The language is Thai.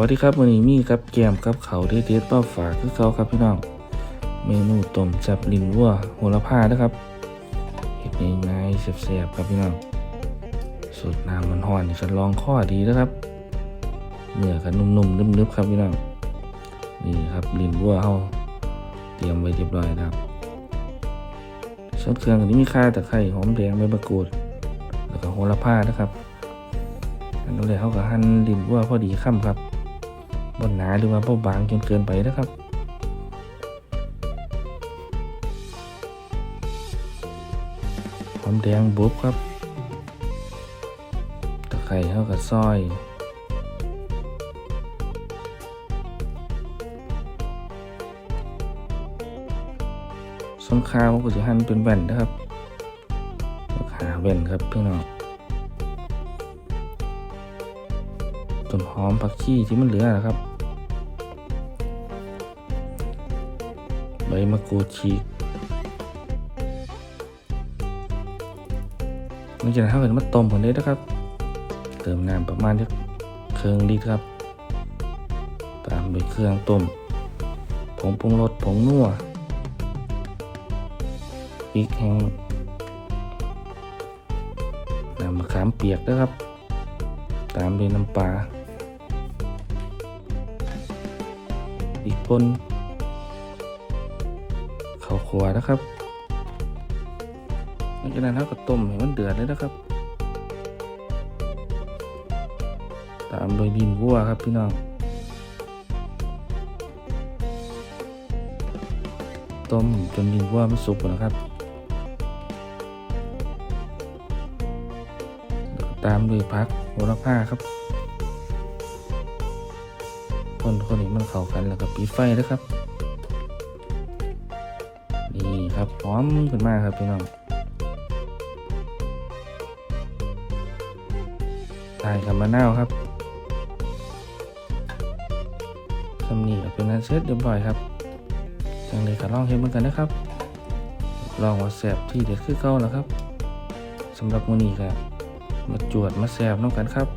วัสดีครับวันนี้มีกับแกมกับเขาเด็ดๆป้าฝากคือเขาครับพี่น้อง เมนูต้มจับลิ้นวัวโหระพานะครับเห็ดง่ายๆแซ่บๆครับพี่น้องสูตรน้ำมันห่อนฉันลองข้อดีนะครับเนื้อกันนุ่มๆนึบๆครับพี่น้องนี่ครับลิ้นวัวเขาเตรียมไว้เรียบร้อยนะครับส่วนเครื่องอันนี้มีข่าตะไคร้หอมแดงใบมะกรูดแล้วก็โหระพานะครับอันนั้นเลยเขาก็หั่นดินวัวพอดีค่ำครับ บนหนาหรือว่าบ่บางจนเกินไปนะครับหอมแดงบุบครับตะไคร้เข้าก็ซอยส้นข้าวก็จะหั่นเป็นแว่นนะครับแล้วขาแว่นครับพี่น้องต้นหอมผักชีที่มันเหลือนะครับ ใบมะกรูดฉีกหลังจากนั้นเราจะมาต้มกันเลยนะครับ เติมน้ำประมาณสักครึ่องลิตรครับ ตามด้วยเครื่องต้มผงปรุงรสผงนัวพริกแห้งน้ำมะขามเปียกนะครับ ตามด้วยน้ำปลาอีกปน หัวนะครับหลังจากนั้นเราก็ต้มให้มันเดือดเลยนะครับ ตามโดยดินวัวครับพี่น้อง ต้มจนดินวัวมันสุกนะครับตามด้วยพักโหระพาครับ คนคนนี้มันเข้ากันแล้วก็ปิดไฟนะครับ ครับหอมขึ้นมากครับพี่น้องใส่กับมะนาวครับคำนี้ก็เป็นอันเสร็จเรียบร้อยครับจังเลยก็ลองเห็นเหมือนกันนะครับ ลองว่าแสบที่เด็ดคือเก่าแล้วครับสำหรับมื้อนี้ก็มาจวดมาแสบน้องกันครับ